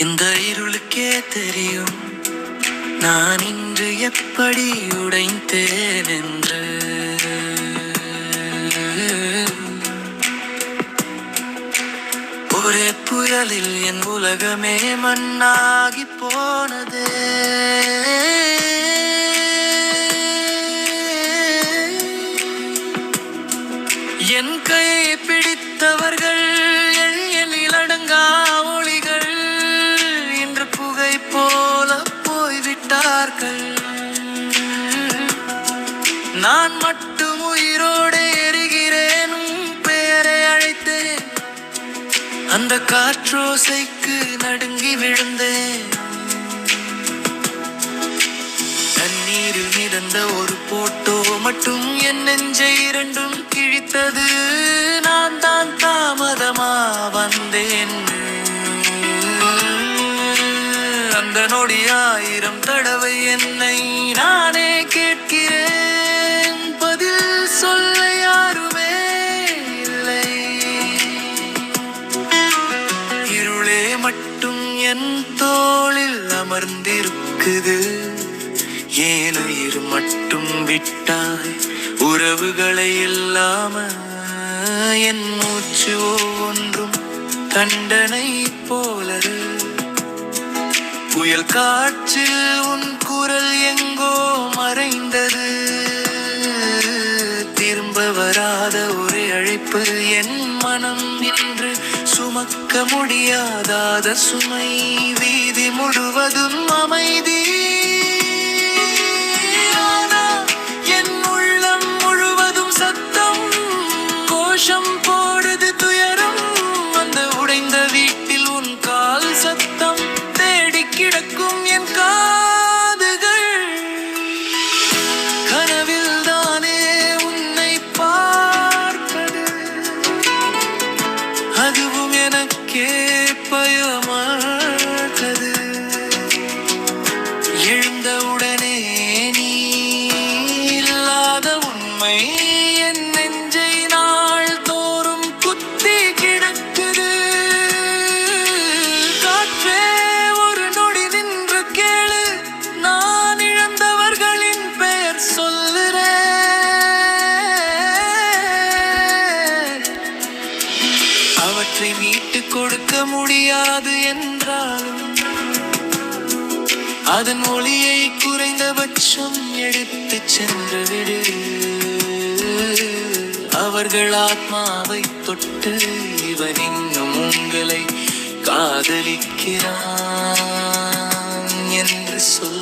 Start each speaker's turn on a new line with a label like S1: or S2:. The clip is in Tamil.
S1: இந்த இருளுக்கே தெரியும். நான் இன்று எப்படி உடைந்தேன் என்று ஒரே புயலில் என் உலகமே மண்ணாகி போனதே. நான் மட்டும் உயிரோடு எரிகிறேன் பெயரை அழைத்தேன். அந்த காற்றோசைக்கு நடுங்கி விழுந்தேன். தண்ணீரில் மிதந்த ஒரு போட்டோ மட்டும் என் நெஞ்சை இரண்டும் கிழித்தது. நான் தான் தாமதமா வந்தேன். அந்த நொடி ஆயிரம் தடவை என்னை நானே கேட்கிறேன். என் தோளில் அமர்ந்திருக்குது. ஏழு மட்டும் விட்டாய். உறவுகளை இல்லாம என் மூச்சு ஒவ்வொன்றும் தண்டனை போலது. புயல் காற்றில் உன் குரல் எங்கோ மறைந்தது. திரும்ப வராத ஒரு அழைப்பு என் மனம் என்று சுமக்க முடியாதாத சுமை வீதி முழுவதும் அமைதி. ஆனால் என் கா எனக்கே பயமாட்டது எழுந்தவுடன் அவற்றை மீட்டு கொடுக்க முடியாது என்றாலும் அதன் ஒளியை குறைந்தபட்சம் எடுத்துச் சென்று விடு அவர்கள் ஆத்மாவை தொட்டு இவன் இன்னும் உங்களை காதலிக்கிறான் என்று சொல்